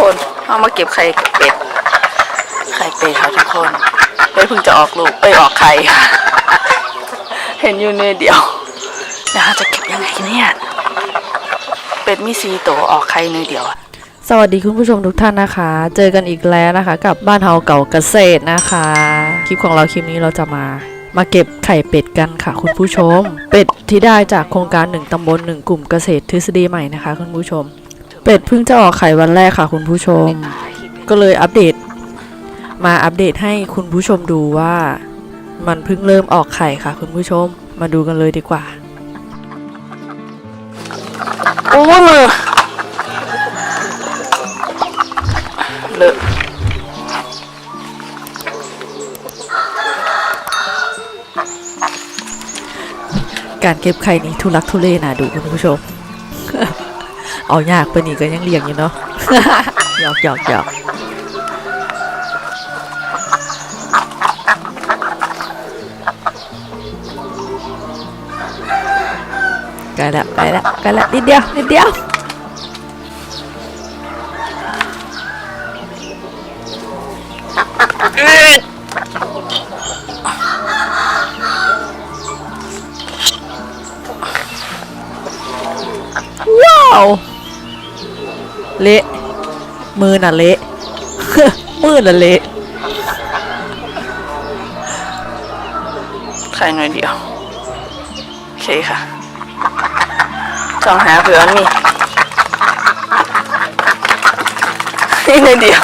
คนเอามาเก็บไข่เป็ด ไข่เป็ดค่ะทุกคนเฮ้ยเพิ่งจะออกลูกเอ้ยออกไข่ เห็นอยู่เนี่ยเดียวเดี๋ยวเราจะเก็บยังไงเนี่ย เป็ดมีสีตัวออกไข่เนยเดียวอะสวัสดีคุณผู้ชมทุกท่านนะคะ เจอกันอีกแล้วนะคะ กับบ้านเฮาเก่าเกษตรนะคะ คลิปของเราคลิปนี้เราจะมา มาเก็บไข่เป็ดกันค่ะ คุณผู้ชม เป็ดที่ได้จากโครงการหนึ่งตำบลหนึ่งกลุ่มเกษตรทฤษฎีใหม่นะคะ คุณผู้ชม เป็ดเพิ่งจะออกไข่วันแรกค่ะคุณผู้ชม ก็เลยอัปเดต มาอัปเดตให้คุณผู้ชมดูว่า มันเพิ่งเริ่มออกไข่ค่ะ คุณผู้ชม มาดูกันเลยดีกว่า โอ้ยมือเลอะการเก็บไข่นี้ทุลักทุเลนะดูคุณผู้ชม เอายากไปนี่ก็ยังเลี้ยงอยู่เนาะหยอกหยอกหยอกใกล้แล้วใกล้แล้วใกล้แล้วนิดเดียวนิดเดียวว้าว เละมือน่ะเละมือน่ะเละไข่หน่อยเดียว โอเคค่ะจ้องหาเผื่อนมีนี่หน่อยเดียว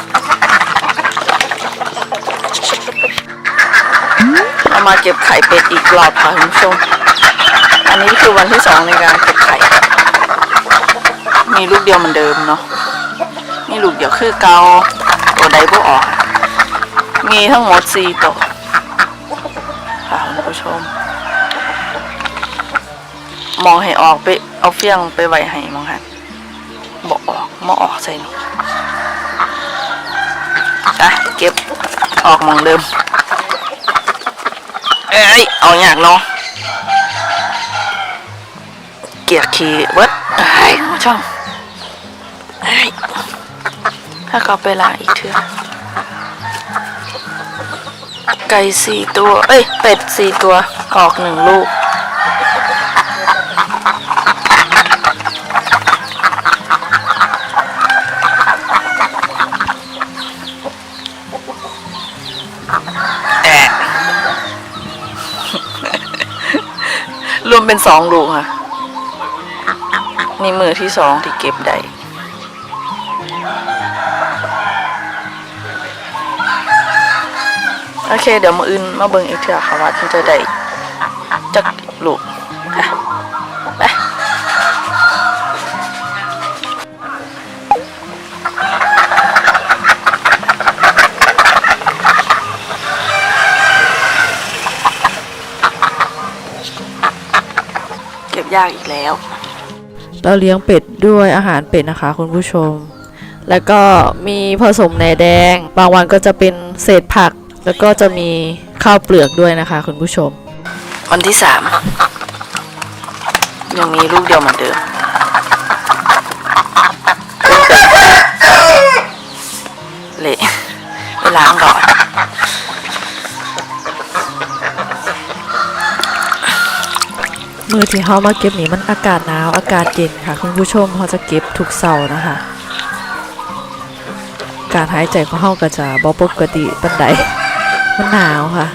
เรามาเก็บไข่เป็ดอีกรอบค่ะคุณผู้ชม อันนี้คือวันที่สองในการเก็บไข่ มีลูกเดียวเหมือนเดิมเนาะ มีลูกเดียวคือเกาตัวใดบ่ออก มีทั้งหมดสี่ตัวค่ะคุณผู้ชม มองให้ออกไปเอาเฟี้ยงไปไว้ให้มองหันบอกออกมาออกใส่นี่อะเก็บออกมองเดิม เอ้ยเอาอยางเนาะเกียร์ขี่เบิดไอ้ยคุณผู้ชม ถ้าเขาไปลาอีกเถอะไก่สี่ตัว เอ้ย เป็ดสี่ตัว ออกหนึ่งลูกแอะรวมเป็นสองลูกค่ะ นี่มือที่สองที่เก็บได้ โอเค เดี๋ยวมาอื่นมาเบิ่งอีกเถอะค่ะว่ามันจะได้จักลูกไปเก็บยากอีกแล้ว เราเลี้ยงเป็ดด้วยอาหารเป็ดนะคะคุณผู้ชม แล้วก็มีผสมแหนแดง บางวันก็จะเป็นเศษผัก แล้วก็จะมีข้าวเปลือกด้วยนะคะคุณผู้ชม วันที่สามยังมีลูกเดียวเหมือนเดิมเละไปล้างก่อนมือที่เขามาเก็บนี่มันอากาศหนาวอากาศเย็นค่ะ คุณผู้ชมเขาจะเก็บทุกเสาร์นะคะ การหายใจของเขาก็จะบ่ปกติปันใด มันหนาวค่ะ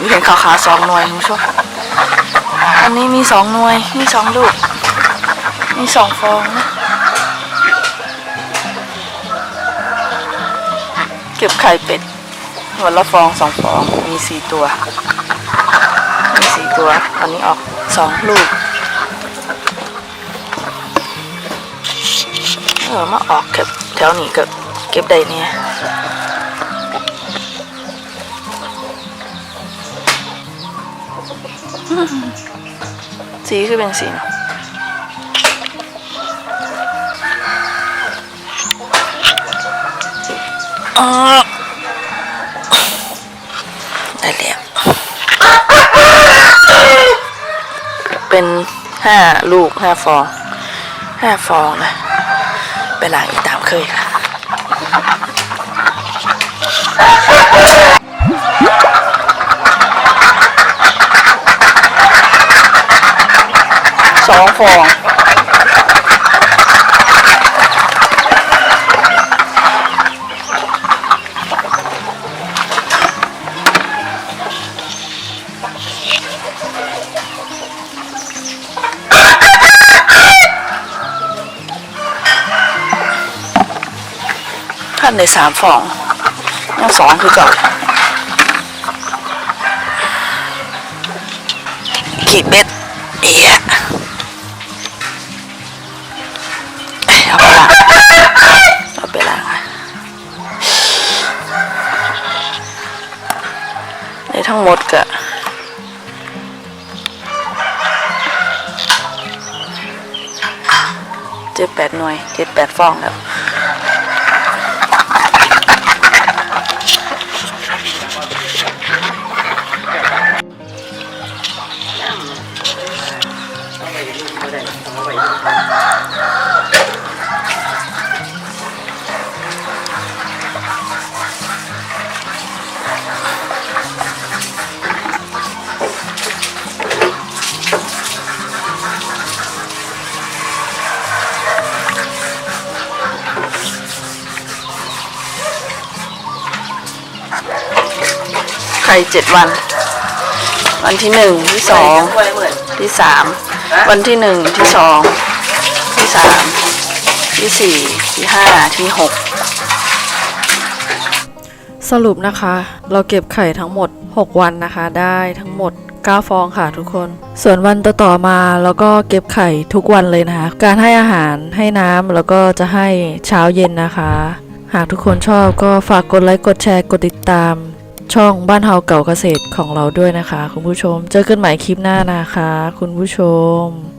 มีเห็นขาวๆสองหน่วยคุณผู้ชมอันนี้มีสองหน่วย มีสองลูก มีสองฟองนะ เก็บไข่เป็ดวันละฟองสองฟอง มีสี่ตัว มีสี่ตัว ตอนนี้ออกสองลูก เออมาออกเก็บแถวนี้ก็เก็บได้เนี่ยสีคือเป็นสีเนาะอ๋อได้แล้วเป็นห้าลูกห้าฟองห้าฟองเลย ไปล้างอีกตามเคยค่ะสองฟอง ท่านในสามฟองยังสองคือก่อนขีดเบ็ดเอียเอ้ยเอาไปล้างเอาไปล้างอะในทั้งหมดก็เจ็ดแปดหน่วยเจ็ดแปดฟองแล้ว ข่เจ็ดวัน วันที่หนึ่งที่สองที่สามวันที่หนึ่งที่สองที่สามที่สี่ที่ห้าที่หกสรุปนะคะ เราเก็บไข่ทั้งหมด 6 วันนะคะ ได้ทั้งหมด 9 ฟองค่ะทุกคน ส่วนวันต่อๆมาเราก็เก็บไข่ทุกวันเลยนะคะ การให้อาหารให้น้ำแล้วก็จะให้เช้าเย็นนะคะ หากทุกคนชอบก็ฝากกดไลค์กดแชร์กดติดตาม ช่องบ้านเฮาเก่าเกษตรของเราด้วยนะคะ คุณผู้ชม เจอกันใหม่คลิปหน้านะคะ คุณผู้ชม